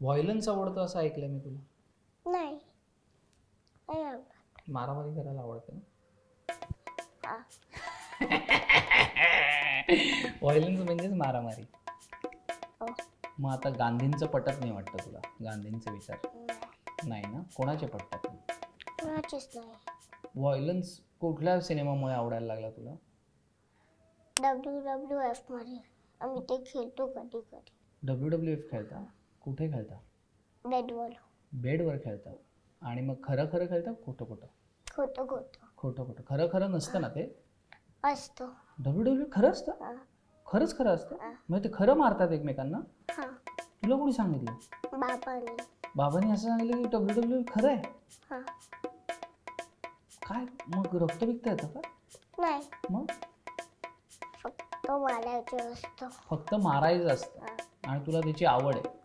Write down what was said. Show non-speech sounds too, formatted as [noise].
Violence आवडतं असं ऐकलंय मी तुला. नाही. नाही आवडत. मारामारी करायला आवडतं ना? व्हायलन्स [laughs] म्हणजेच मारामारी. हो. मग आता गांधींचं पटत नाही वाटतं तुला? गांधींचे विचार. नाही. नाही ना? कोणाचे पटतात? कोणाचीच नाही. व्हायलन्स कुठल्या सिनेमामुळे आवडायला लागला तुला? डब्ल्यू डब्ल्यू एफमध्ये. आम्ही ते खेळतो कधी कधी. डब्ल्यू डब्ल्यू एफ खेळता? कुठे खेळता? बेडवर. बेडवर खेळता. आणि मग खरं खरं खेळता खोटं खोटं? खोटं खोटं. खोटं खोटं. खरं खरं नसतं ना ते? असतो. डब्ल्यू डब्ल्यू खरं असतं? हा. खरंच खरं असतं? हा. म्हणजे ते खरं मारतात एकमेकांना? हा. तुला कोणी सांगितलं? बाबाने. बाबांनी असं सांगितलं की डब्ल्यू डब्ल्यू खरं आहे? हा. काय? मग रक्त विकता येतं का? नाही. मग? फक्त मारायचं असतं. फक्त मारायचं असतं. आणि तुला त्याची आवड आहे.